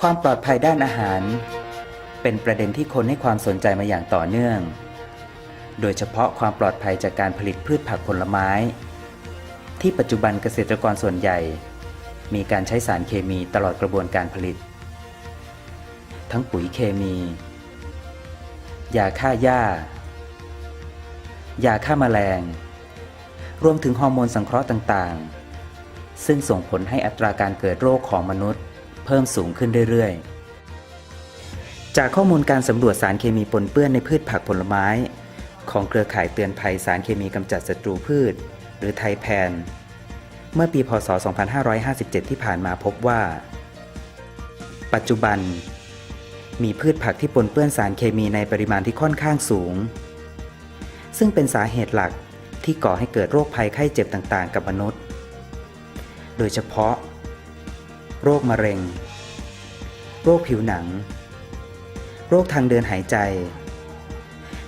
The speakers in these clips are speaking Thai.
ความปลอดภัยด้านอาหาร เป็นประเด็นที่คนให้ความสนใจมาอย่างต่อเนื่อง โดยเฉพาะความปลอดภัยจากการผลิตพืชผักผลไม้ ที่ปัจจุบันเกษตรกรส่วนใหญ่ มีการใช้สารเคมีตลอดกระบวนการผลิต ทั้งปุ๋ยเคมี ยาฆ่าหญ้า ยาฆ่าแมลง รวมถึงฮอร์โมนสังเคราะห์ต่างๆ ซึ่งส่งผลให้อัตราการเกิดโรคของมนุษย์ เพิ่มสูงขึ้นเรื่อยๆ จากข้อมูลการสำรวจสารเคมีปนเปื้อนในพืชผักผลไม้ ของเครือข่ายเตือนภัยสารเคมีกำจัดศัตรูพืช หรือไทยแพน เมื่อปีพศ 2557 ที่ผ่านมาพบว่า ปัจจุบัน มีพืชผักที่ปนเปื้อนสารเคมีในปริมาณที่ค่อนข้างสูง ซึ่งเป็นสาเหตุหลักที่ก่อให้เกิดโรคภัยไข้เจ็บต่างๆ กับมนุษย์ โดยเฉพาะ โรคมะเร็ง โรคผิวหนัง โรคทางเดินหายใจ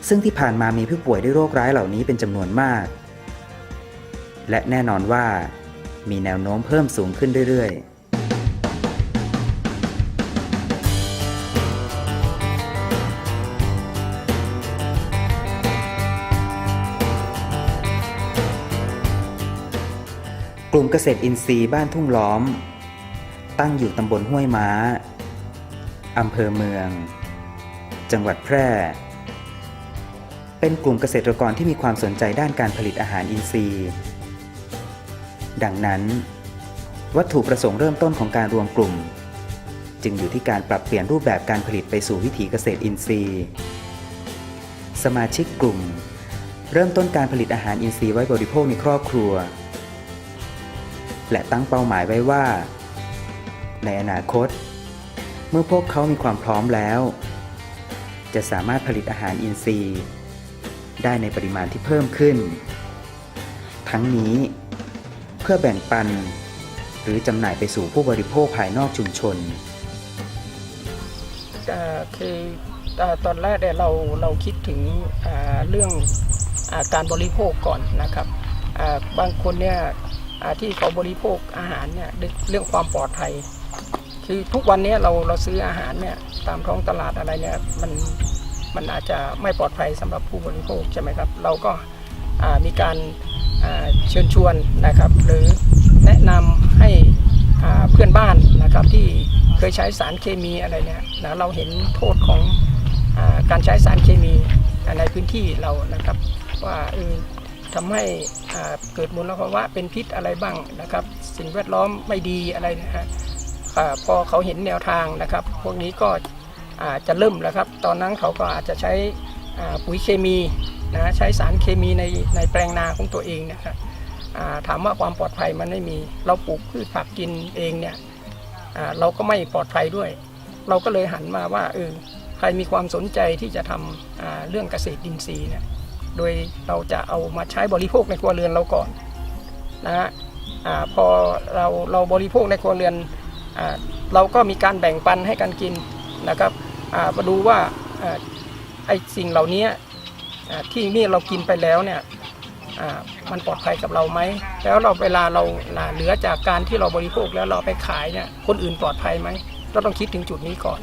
ซึ่งที่ผ่านมามีผู้ป่วยด้วยโรคร้ายเหล่านี้เป็นจำนวนมาก และแน่นอนว่ามีแนวโน้มเพิ่มสูงขึ้นเรื่อยๆ ลุ่มเกษตรอินทรีย์บ้านทุ่งล้อม ตั้งอยู่ตำบลห้วยม้า อำเภอเมือง จังหวัดแพร่ เป็นกลุ่มเกษตรกรที่มีความสนใจด้านการผลิตอาหารอินทรีย์ ดังนั้น วัตถุประสงค์เริ่มต้นของการรวมกลุ่ม จึงอยู่ที่การปรับเปลี่ยนรูปแบบการผลิตไปสู่วิถีเกษตรอินทรีย์ สมาชิกกลุ่ม เริ่มต้นการผลิตอาหารอินทรีย์ไว้บริโภคในครอบครัว และตั้งเป้าหมายไว้ว่า ในอนาคต เมื่อพวกเขามีความพร้อมแล้ว จะสามารถผลิตอาหารอินทรีย์ ได้ในปริมาณที่เพิ่มขึ้น ทั้งนี้เพื่อแบ่งปัน หรือจำหน่ายไปสู่ผู้บริโภคภายนอกชุมชนคือตอนแรกเนี่ยเราเราคิดถึงเรื่องการบริโภคก่อนนะครับบางคนเนี่ย ที่เขาบริโภคอาหารเนี่ยเรื่องความปลอดภัย คือทุกวันนี้เราเราซื้ออาหารเนี่ยตามท้องตลาดอะไรเนี่ยมันมันอาจจะไม่ปลอดภัยสำหรับผู้บริโภคใช่ไหมครับ เราก็มีการาเชิญชวนนะครับ หรือแนะนำให้เพื่อนบ้านนะครับที่เคยใช้สารเคมีอะไรเนี่ยนะเราเห็นโทษของอาการใช้สารเคมีในพื้นที่เรานะครับ ว่าเออ ทำให้เกิดมลภาวะเป็นพิษอะไรบ้างนะครับ สิ่งแวดล้อมไม่ดีอะไรนะฮะอ่าพอเขาเห็นแนวทางนะครับ พวกนี้ก็จะเริ่มแล้วครับ ตอนนั้นเขาก็อาจจะใช้ปุ๋ยเคมีนะใช้สารเคมีในในแปลงนาของตัวเองนะครับถามว่าความปลอดภัยมันไม่มี เราปลูกพืชผักกินเองเนี่ยเราก็ไม่ปลอดภัยด้วย เราก็เลยหันมาว่าเออใครมีความสนใจที่จะทำเรื่องเกษตรอินทรีย์เนี่ย โดยเราจะเอามาใช้บริโภคในครัวเรือนเราก่อนนะฮะพอเราเราบริโภคในครัวเรือนอเราก็มีการแบ่งปันให้กันกินนะครับมาดูว่าอไอสิ่งเหล่านี้ที่นี่เรากินไปแล้วเนี่ยมันปลอดภัยกับเราไหม แล้วเราเวลาเราเหลือจากการที่เราบริโภคแล้วเราไปขายเนี่ยคนอื่นปลอดภัยไหม เราต้องคิดถึงจุดนี้ก่อน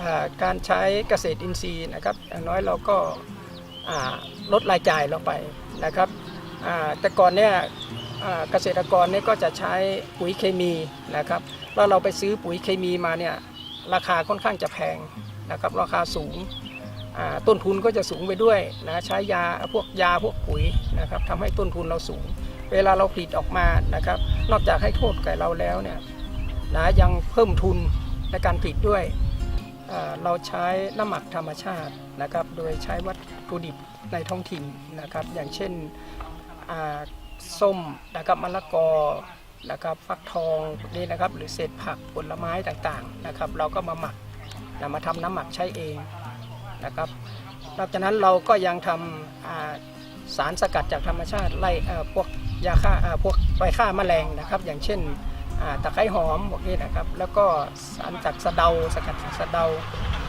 อการใช้เกษตรอินทรีย์นะครับอย่างน้อยเราก็ ลดรายจ่ายลงไปนะครับแต่ก่อนเนี่ยเกษตรกรเนี่ยก็จะใช้ปุ๋ยเคมีนะครับแล้วเราไปซื้อปุ๋ยเคมีมาเนี่ยราคาค่อนข้างจะแพงนะครับราคาสูงต้นทุนก็จะสูงไปด้วยนะใช้ยาพวกยาพวกปุ๋ยนะครับทำให้ต้นทุนเราสูง เวลาเราผลิตออกมานะครับ นอกจากให้โทษแก่เราแล้วเนี่ยนะยังเพิ่มทุนในการผลิตด้วย เราใช้น้ำหมักธรรมชาตินะครับ โดยใช้วัตถุดิบในท้องถิ่นนะครับ อย่างเช่นส้มนะครับมะละกอนะครับฟักทองพวกนี้นะครับ หรือเศษผักผลไม้ต่างๆนะครับ เราก็มาหมักนะมาทำน้ำหมักใช้เองนะครับ นอกจากนั้นเราก็ยังทำอ่าสารสกัดจากธรรมชาติไล่พวกยาฆ่าพวกไปฆ่าแมลงนะครับ อย่างเช่น ตะไคร้หอมพวกนี้นะครับ แล้วก็สารจากสะเดาสกัดจากสะเดา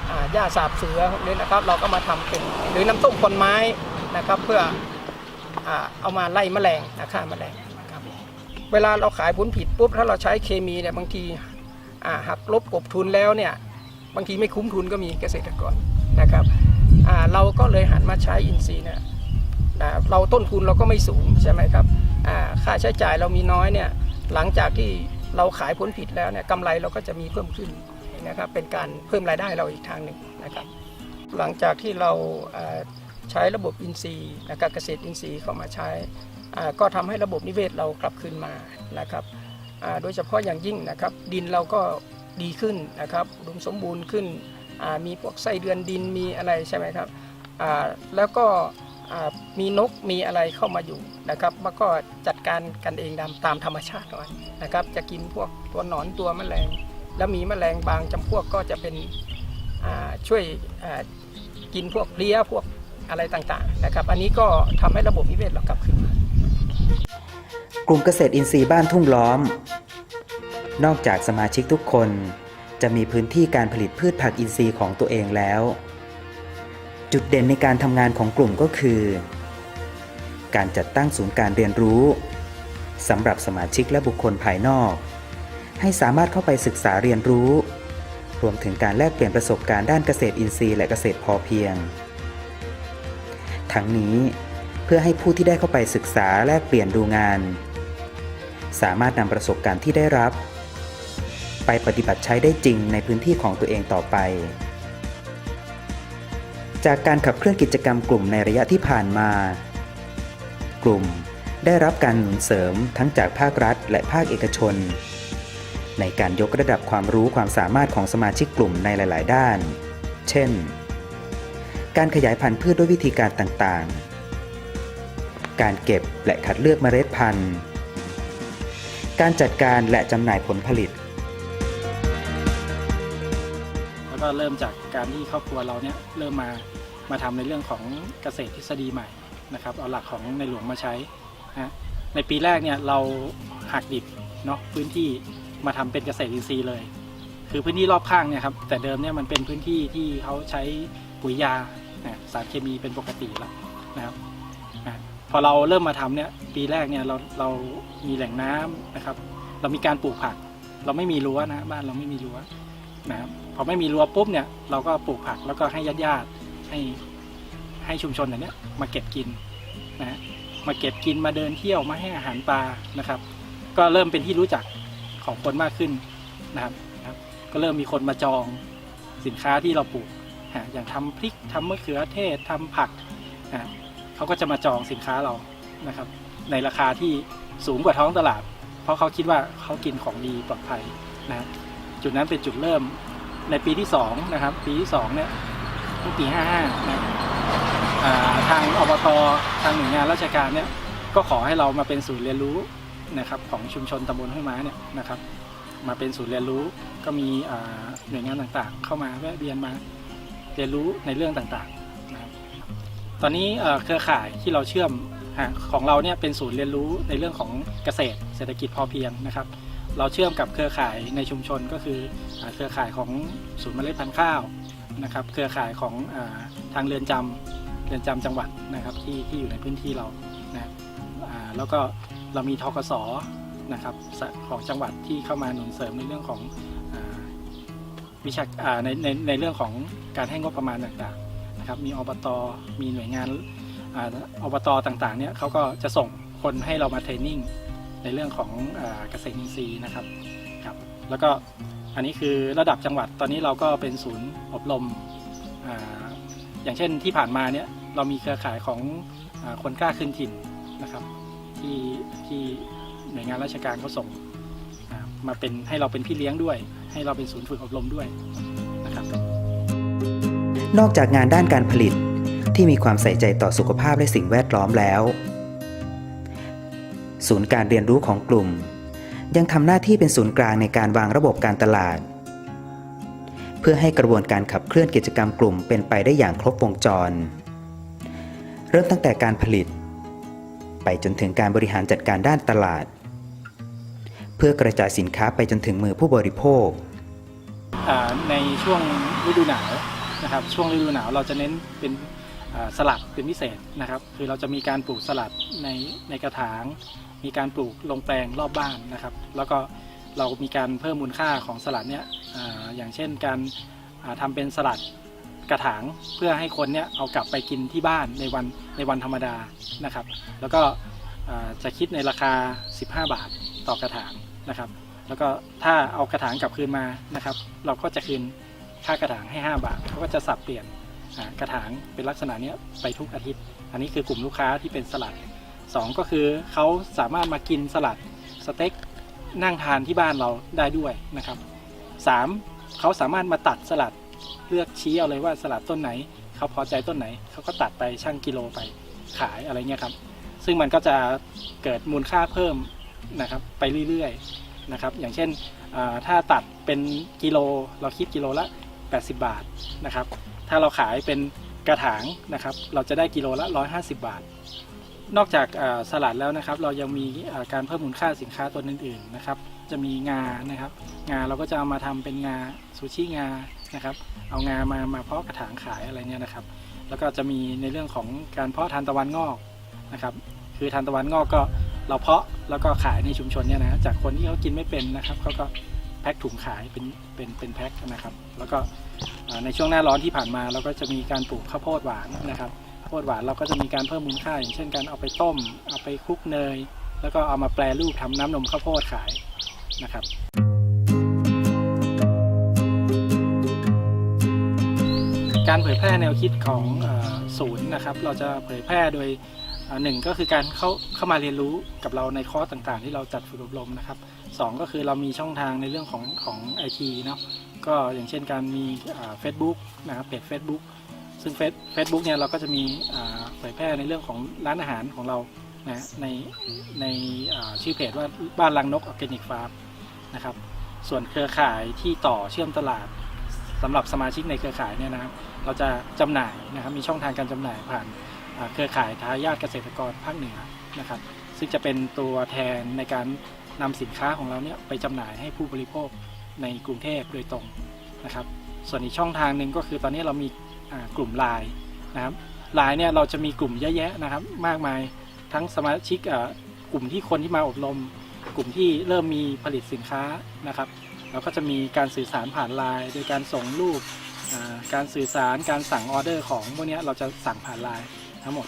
อ่าหญ้าสาบเสือพวกนี้นะครับ เราก็มาทำเป็นหรือน้ำต้มคนไม้นะครับ เพื่ออเอามาไล่แมลงนะฆ่าแมลงครับเวลาเราขายผลผิดปุ๊บถ้าเราใช้เคมีเนี่ยบางทีอ่าหักลบกบทุนแล้วเนี่ยบางทีไม่คุ้มทุนก็มีเกษตรกรนะครับเราก็เลยหันมาใช้อินทรีย์เนี่ยเราต้นทุนเราก็ไม่สูงใช่ไหมครับค่าใช้จ่ายเรามีน้อยเนี่ยหลังจากที่ เราขายผลผิดแล้วเนี่ยกำไรเราก็จะมีเพิ่มขึ้นนะครับเป็นการเพิ่มรายได้เราอีกทางหนึ่งนะครับหลังจากที่เราใช้ระบบอินทรีย์นะครับเกษตรอินทรีย์เข้ามาใช้ ก็ทำให้ระบบนิเวศเรากลับคืนมานะครับโดยเฉพาะอย่างยิ่งนะครับดินเราก็ดีขึ้นนะครับอุมสมบูรณ์ขึ้นมีพวกไส้เดือนดินมีอะไรใช่ไหมครับแล้วก็ มีนกมีอะไรเข้ามาอยู่นะครับมันก็จัดการกันเองตามตามธรรมชาติของมันนะครับ จะกินพวกตัวหนอนตัวแมลง แล้วมีแมลงบางจำพวกก็จะเป็นช่วยกินพวกเลี้ยพวกอะไรต่างๆนะครับ อันนี้ก็ทำให้ระบบนิเวศเรากลับคืนมากลุ่มเกษตรอินทรีย์บ้านทุ่งล้อม นอกจากสมาชิกทุกคน จะมีพื้นที่การผลิตพืชผักอินทรีย์ของตัวเองแล้ว จุดเด่นในการทำงานของกลุ่มก็คือ การจัดตั้งศูนย์การเรียนรู้สำหรับสมาชิกและบุคคลภายนอก ให้สามารถเข้าไปศึกษาเรียนรู้ รวมถึงการแลกเปลี่ยนประสบการณ์ด้านเกษตรอินทรีย์และเกษตรพอเพียง ทั้งนี้เพื่อให้ผู้ที่ได้เข้าไปศึกษาแลกเปลี่ยนดูงาน สามารถนำประสบการณ์ที่ได้รับ ไปปฏิบัติใช้ได้จริงในพื้นที่ของตัวเองต่อไป จากการขับเคลื่อนกิจกรรมกลุ่มในระยะที่ผ่านมา กลุ่มได้รับการหนุนเสริมทั้งจากภาครัฐ และภาคเอกชน ในการยกระดับความรู้ความสามารถของสมาชิกกลุ่มในหลาย ๆ ด้าน เช่น การขยายพันธุ์พืชด้วยวิธีการต่าง ๆ การเก็บและคัดเลือกเมล็ดพันธุ์ การจัดการและจำหน่ายผลผลิตแล้วก็เริ่มจากการที่ครอบครัวเราเนี่ยเริ่มมา มาทำในเรื่องของเกษตรทฤษฎีใหม่นะครับเอาหลักของในหลวงมาใช้นะในปีแรกเนี่ยเราหักดิบเนาะพื้นที่มาทำเป็นเกษตรอินทรีย์เลย คือพื้นที่รอบข้างเนี่ยครับแต่เดิมเนี่ยมันเป็นพื้นที่ที่เขาใช้ปุ๋ยยานะสารเคมีเป็นปกติแล้วนะครับนะพอเราเริ่มมาทำเนี่ยปีแรกเนี่ยเราเรามีแหล่งน้ำนะครับ เรามีการปลูกผัก เราไม่มีรั้วนะบ้านเราไม่มีรั้วนะครับพอไม่มีรั้วปุ๊บเนี่ยเราก็ปลูกผักแล้วก็ให้ญาติญาติ ให้ให้ชุมชนอย่างเนี้ยมาเก็บกินนะฮะมาเก็บกินมาเดินเที่ยวมาให้อาหารปลานะครับ ก็เริ่มเป็นที่รู้จักของคนมากขึ้นนะครับนะรบก็เริ่มมีคนมาจองสินค้าที่เราปลูกฮะอย่างทำพริกทำมะเขือเทศทำผักนะเขาก็จะมาจองสินค้าเรานะครับ ในราคาที่สูงกว่าท้องตลาด เพราะเขาคิดว่าเขากินของดีปลอดภัยนะฮะจุดนั้นเป็นจุดเริ่มในปีที่2นะครับปีที่2เนี่ย ปี 55 นะทางอบตทางหน่วยงานราชการเนี่ยก็ขอให้เรามาเป็นศูนย์เรียนรู้นะครับของชุมชนตำบลห้วยม้าเนี่ยนะครับ มาเป็นศูนย์เรียนรู้ก็มีหน่วยงานต่างๆ เข้ามาแวะเวียนมาเรียนรู้ในเรื่องต่างๆนะครับตอนนี้เครือข่ายที่เราเชื่อมของเราเนี่ยเป็นศูนย์เรียนรู้ในเรื่องของเกษตร เศรษฐกิจพอเพียงนะครับ เราเชื่อมกับเครือข่ายในชุมชนก็คือเครือข่ายของศูนย์เมล็ดพันธุ์ข้าว นะครับเครือข่ายของอทางเรือนจำเรือนจำจังหวัดนะครับที่ที่อยู่ในพื้นที่เรานะแล้วก็เรามีทกสนะครับของจังหวัดที่เข้ามาหนุนเสริมในเรื่องของอวิชาในในในเรื่องของการให้งบประมาณต่างๆนะครับมีอบตมีหน่วยงานออบตต่างๆเนี่ยเขาก็จะส่งคนให้เรามาเทรนนิ่งในเรื่องของอเกษตรอินทรีย์นะครับครับแล้วก็ อันนี้คือระดับจังหวัดตอนนี้เราก็เป็นศูนย์อบรมออย่างเช่นที่ผ่านมาเนี่ยเรามีเครือข่ายของอคนกล้าขึ้นถิ่นนะครับ ที่ที่หน่วยงานราชการเขาส่งมาเป็นให้เราเป็นพี่เลี้ยงด้วย ให้เราเป็นศูนย์ฝึกอบรมด้วยนะครับนอกจากงานด้านการผลิตที่มีความใส่ใจต่อสุขภาพและสิ่งแวดล้อมแล้ว ศูนย์การเรียนรู้ของกลุ่ม ยังทำหน้าที่เป็นศูนย์กลางในการวางระบบการตลาด เพื่อให้กระบวนการขับเคลื่อนกิจกรรมกลุ่มเป็นไปได้อย่างครบวงจร เริ่มตั้งแต่การผลิต ไปจนถึงการบริหารจัดการด้านตลาด เพื่อกระจายสินค้าไปจนถึงมือผู้บริโภค ในช่วงฤดูหนาวนะครับช่วงฤดูหนาวเราจะเน้นเป็น สลัดเป็นพิเศษนะครับ คือเราจะมีการปลูกสลัดในในกระถาง มีการปลูกลงแปลงรอบบ้านนะครับ แล้วก็เรามีการเพิ่มมูลค่าของสลัดเนี้ยออย่างเช่นการอ่าทำเป็นสลัดกระถางเพื่อให้คนเนี้ยเอากลับไปกินที่บ้านในวันในวันธรรมดานะครับ แล้วก็จะคิดในราคา 15 บาทต่อกระถางนะครับ แล้วก็ถ้าเอากระถางกลับคืนมานะครับ เราก็จะคืนค่ากระถางให้ 5 บาทเขาก็จะสับเปลี่ยน กระถางเป็นลักษณะนี้ไปทุกอาทิตย์ อันนี้คือกลุ่มลูกค้าที่เป็นสลัดสองก็คือเขาสามารถมากินสลัดสเต็กนั่งทานที่บ้านเราได้ด้วยนะครับสามเขาสามารถมาตัดสลัดเลือกชี้เอาเลยว่าสลัดต้นไหน เขาพอใจต้นไหน เขาก็ตัดไปชั่งกิโลไปขายอะไรเงี้ยครับ ซึ่งมันก็จะเกิดมูลค่าเพิ่มนะครับไปเรื่อยๆนะครับ อย่างเช่นถ้าตัดเป็นกิโลเราคิดกิโลละ 80 บาทนะครับ ถ้าเราขายเป็นกระถางนะครับ เราจะได้กิโลละ 150 บาท นอกจากสลัดแล้วนะครับ เรายังมีการเพิ่มมูลค่าสินค้าตัวอื่นๆนะครับ จะมีงานะครับ งาเราก็จะเอามาทำเป็นงาซูชิงานะครับ เอางามามาเพาะกระถางขายอะไรเนี่ยนะครับ แล้วก็จะมีในเรื่องของการเพาะทานตะวันงอกนะครับ คือทานตะวันงอกก็เราเพาะแล้วก็ขายในชุมชนเนี่ยนะจากคนที่เขากินไม่เป็นนะครับเขาก็ แพ็คถุงขายเป็นเป็นเป็นแพ็คนะครับ แล้วก็ในช่วงหน้าร้อนที่ผ่านมาเราก็จะมีการปลูกข้าวโพดหวานนะครับข้าวโพดหวานเราก็จะมีการเพิ่มมูลค่า อย่างเช่นการเอาไปต้ม เอาไปคลุกเนย แล้วก็เอามาแปรรูปทำน้ำนมข้าวโพดขายนะครับการเผยแพร่แนวคิดของศูนย์นะครับ เราจะเผยแพร่โดย หนึ่งก็คือการเข้าเข้ามาเรียนรู้กับเราในคอร์สต่างๆ ที่เราจัดฝึกอบรมนะครับสองก็คือเรามีช่องทางในเรื่องของของไอทีเนาะก็อย่างเช่นการมีเฟซบุ๊กนะครับเพจ Facebook ซึ่งเฟซเฟซบุ๊กเนี่ยเราก็จะมีเผยแพร่ในเรื่องของร้านอาหารของเรานะในในชื่อเพจว่าบ้านลังนกออร์แกนิกฟาร์มนะครับส่วนเครือข่ายที่ต่อเชื่อมตลาดสำหรับสมาชิกในเครือข่ายเนี่ยนะครับเราจะจำหน่ายนะครับมีช่องทางการจำหน่ายผ่าน เครือข่ายทายาทเกษตรกรภาคเหนือนะครับ ซึ่งจะเป็นตัวแทนในการนำสินค้าของเราเนี่ยไปจำหน่ายให้ผู้บริโภคในกรุงเทพโดยตรงนะครับ ส่วนอีกช่องทางหนึ่งก็คือตอนนี้เรามีกลุ่มไลน์นะครับไลน์เนี่ยเราจะมีกลุ่มเยอะแยะนะครับ มากมายทั้งสมาชิกกลุ่มที่คนที่มาอบรม กลุ่มที่เริ่มมีผลิตสินค้านะครับ เราก็จะมีการสื่อสารผ่านไลน์โดยการส่งรูปการสื่อสารการสั่งออเดอร์ของพวกนี้เราจะสั่งผ่านไลน์ ทั้งหมด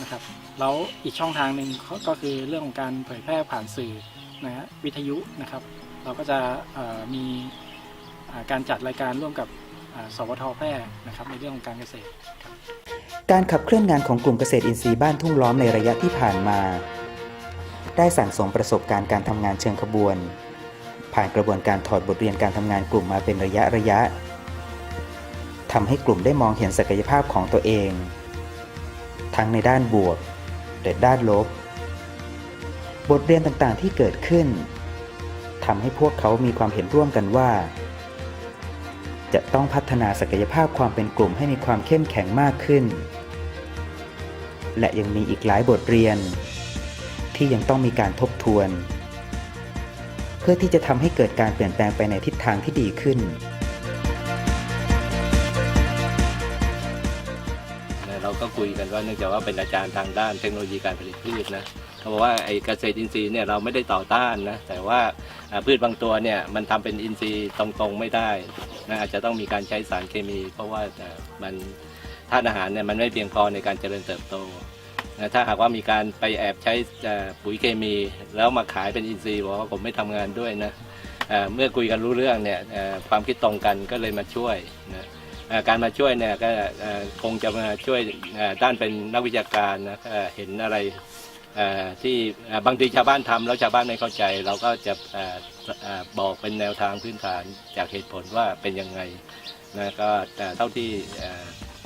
นะครับแล้วอีกช่องทางหนึ่งก็คือเรื่องของการเผยแพร่ผ่านสื่อนะฮะวิทยุนะครับ เราก็จะมีการจัดรายการร่วมกับสวทแพร่นะครับในเรื่องของการเกษตรการขับเคลื่อนงานของกลุ่มเกษตรอินทรีย์บ้านทุ่งล้อมในระยะที่ผ่านมา ได้สั่งสมประสบการณ์การทำงานเชิงขบวน ผ่านกระบวนการถอดบทเรียนการทำงานกลุ่มมาเป็นระยะระยะทำให้กลุ่มได้มองเห็นศักยภาพของตัวเอง ทั้งในด้านบวกและด้านลบ บทเรียนต่างๆที่เกิดขึ้นทำให้พวกเขามีความเห็นร่วมกันว่า จะต้องพัฒนาศักยภาพความเป็นกลุ่มให้มีความเข้มแข็งมากขึ้น และยังมีอีกหลายบทเรียน ที่ยังต้องมีการทบทวน เพื่อที่จะทำให้เกิดการเปลี่ยนแปลงไปในทิศทางที่ดีขึ้น ก็คุยกันว่าเนื่องจากว่าเป็นอาจารย์ทางด้านเทคโนโลยีการผลิตพืชนะเขาบอกว่าไอ้เกษตรอินทรีย์เนี่ยเราไม่ได้ต่อต้านนะแต่ว่าพืชบางตัวเนี่ยมันทำเป็นอินทรีย์ตรงๆไม่ได้นะอาจจะต้องมีการใช้สารเคมี เพราะว่าอ่มันธาตุอาหารเนี่ยมันไม่เพียงพอในการเจริญเติบโตนะถ้าหากว่ามีการไปแอบใช้ปุ๋ยเคมี แล้วมาขายเป็นอินทรีย์บอกว่าผมไม่ทำงานด้วยนะเมื่อคุยกันรู้เรื่องเนี่ยความคิดตรงกันก็เลยมาช่วยนะ การมาช่วยเนี่ยก็คงจะมาช่วยด้านเป็นนักวิชาการนะเห็นอะไรที่บางทีชาวบ้านทำแล้วชาวบ้านไม่เข้าใจ เราก็จะบอกเป็นแนวทางพื้นฐานจากเหตุผลว่าเป็นยังไงนะก็เอ่เท่าที่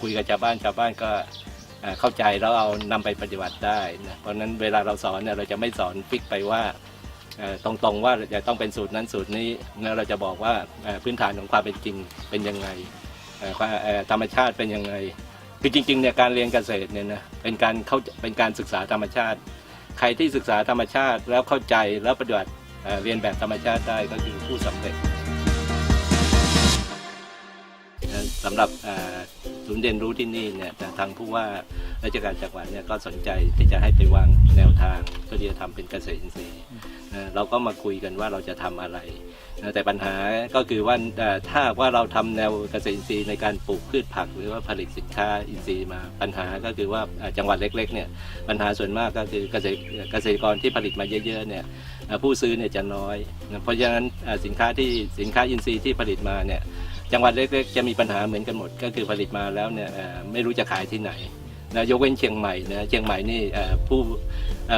คุยกับชาวบ้านชาวบ้านก็เข้าใจแล้วเอานำไปปฏิบัติได้นะเพราะนั้นเวลาเราสอนเนี่ยเราจะไม่สอนฟิกไปว่าตรงๆว่าจะต้องเป็นสูตรนั้นสูตรนี้นะเราจะบอกว่าพื้นฐานของความเป็นจริงเป็นยังไง ธรรมชาติเป็นยังไงคือจริงๆเนี่ยการเรียนเกษตรเนี่ยนะเป็นการเข้าเป็นการศึกษาธรรมชาติ ใครที่ศึกษาธรรมชาติแล้วเข้าใจแล้วปฏิบัติเรียนแบบธรรมชาติได้ก็คือผู้สำเร็จสำหรับศูนย์เรียนรู้ที่นี่เนี่ยทางผู้ว่าราชการจังหวัดเนี่ยก็สนใจที่จะให้ไปวางแนวทางเพื่อที่จะทำเป็นเกษตรอินทรีย์เราก็มาคุยกันว่าเราจะทำอะไร นะแต่ปัญหาก็คือว่าถ้าว่าเราทำแนวเกษตรอินทรีย์ในการปลูกพืชผัก หรือว่าผลิตสินค้าอินทรีย์มาปัญหาก็คือว่าจังหวัดเล็กๆเนี่ยปัญหาส่วนมากก็คือเกษตรเกษตรกรที่ผลิตมาเยอะๆเนี่ยผู้ซื้อเนี่ยจะน้อย เพราะฉะนั้นสินค้าที่สินค้าอินทรีย์ที่ผลิตมาเนี่ยจังหวัดเล็กๆ จะมีปัญหาเหมือนกันหมด ก็คือผลิตมาแล้วเนี่ยไม่รู้จะขายที่ไหนนะยกเว้นเชียงใหม่นะเชียงใหม่นี่ผู้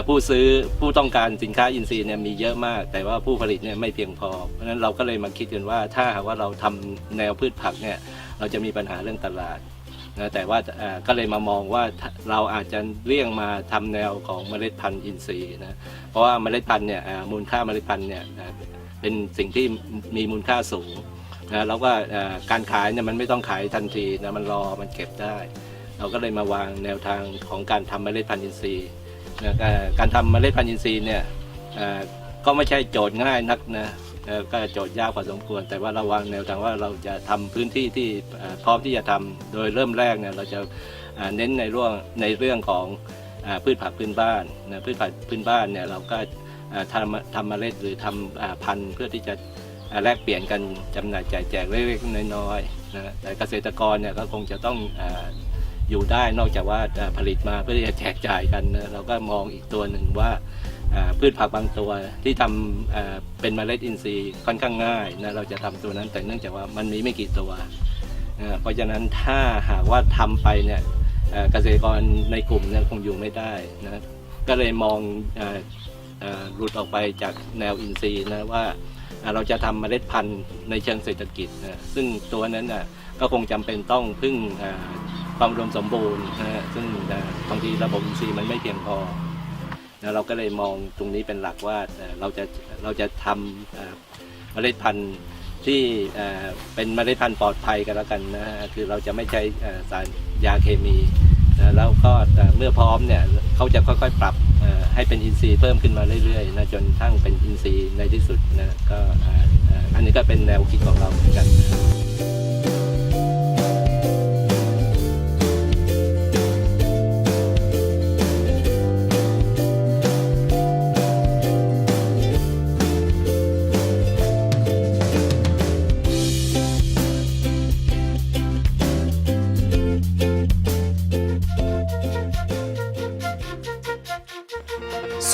ผู้ซื้อผู้ต้องการสินค้าอินทรีย์เนี่ยมีเยอะมาก แต่ว่าผู้ผลิตเนี่ยไม่เพียงพอ เพราะฉะนั้นเราก็เลยมาคิดกันว่าถ้าหากว่าเราทำแนวพืชผักเนี่ยเราจะมีปัญหาเรื่องตลาดนะแต่ว่าก็เลยมามองว่าเราอาจจะเลี่ยงมาทำแนวของเมล็ดพันธุ์อินทรีย์นะเพราะว่าเมล็ดพันธุ์เนี่ยมูลค่าเมล็ดพันธุ์เนี่ยเป็นสิ่งที่มีมูลค่าสูงนะแล้วก็การขายเนี่ยมันไม่ต้องขายทันทีนะมันรอมันเก็บได้ เราก็เลยมาวางแนวทางของการทำเมล็ดพันธุ์อินทรีย์ การทำเมล็ดพันธุ์อินทรีย์เนี่ยก็ไม่ใช่โจทย์ง่ายนักนะก็โจทย์ยากพอสมควร แต่ว่าเราวางแนวทางว่าเราจะทำพื้นที่ที่พร้อมที่จะทำโดยเริ่มแรกเนี่ยเราจะเน้นในเรื่องในเรื่องของอพืชผักพื้นบ้านนะพืชผักพื้นบ้านเนี่ยเราก็ทำทำเมล็ดหรือทำอ่าพันธุ์เพื่อที่จะแลกเปลี่ยนกันจำหน่ายจ่ายแจกเล็กๆน้อยๆนะแต่เกษตรกรเนี่ยก็คงจะต้อง อยู่ได้นอกจากว่าผลิตมาเพื่อที่จะแจกจ่ายกันนะเราก็มองอีกตัวหนึ่งว่าพืชผักบางตัวที่ทำเป็นเมล็ดอินทรีย์ค่อนข้างง่ายนะเราจะทำตัวนั้นแต่เนื่องจากว่ามันมีไม่กี่ตัว เพราะฉะนั้นถ้าหากว่าทำไปเนี่ยเกษตรกรในกลุ่มเนี่ยคงอยู่ไม่ได้นะก็เลยมองหลุดออกไปจากแนวอินทรีย์นะว่าเราจะทำเมล็ดพันธุ์ในเชิงเศรษฐกิจนะซึ่งตัวนั้นน่ะก็คงจำเป็นต้องพึ่ง ความอุดมสมบูรณ์นะฮะซึ่งบางทีระบบอินทรีย์มันไม่เพียงพอนะเราก็เลยมองตรงนี้เป็นหลักว่าเอ่อเราจะเราจะทำเมล็ดพันธุ์ที่เป็นเมล็ดพันธุ์ปลอดภัยกันแล้วกันนะฮะคือเราจะไม่ใช้สารยาเคมีนะแล้วก็เมื่อพร้อมเนี่ยเขาจะค่อยๆ ปรับให้เป็นอินทรีย์เพิ่มขึ้นมาเรื่อยๆนะจนทั้งเป็นอินทรีย์ในที่สุดนะก็อันนี้ก็เป็นแนวคิดของเราเหมือนกัน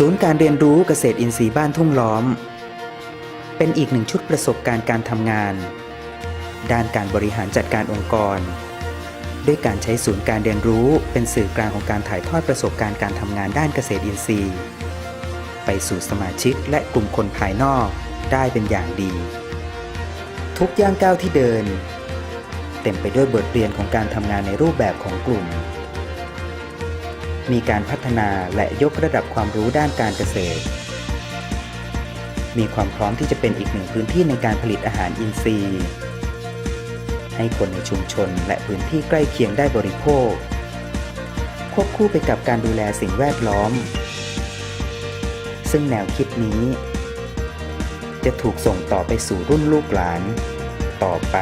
ศูนย์การเรียนรู้เกษตรอินทรีย์บ้านทุ่งล้อม เป็นอีกหนึ่งชุดประสบการณ์การทำงาน ด้านการบริหารจัดการองค์กร ด้วยการใช้ศูนย์การเรียนรู้เป็นสื่อกลางของการถ่ายทอดประสบการณ์การทำงานด้านเกษตรอินทรีย์ ไปสู่สมาชิกและกลุ่มคนภายนอกได้เป็นอย่างดี ทุกย่างก้าวที่เดิน เต็มไปด้วยบทเรียนของการทำงานในรูปแบบของกลุ่ม มีการพัฒนาและยกระดับความรู้ด้านการเกษตร มีความพร้อมที่จะเป็นอีกหนึ่งพื้นที่ในการผลิตอาหารอินทรีย์ ให้คนในชุมชนและพื้นที่ใกล้เคียงได้บริโภค ควบคู่ไปกับการดูแลสิ่งแวดล้อม ซึ่งแนวคิดนี้ จะถูกส่งต่อไปสู่รุ่นลูกหลาน ต่อไป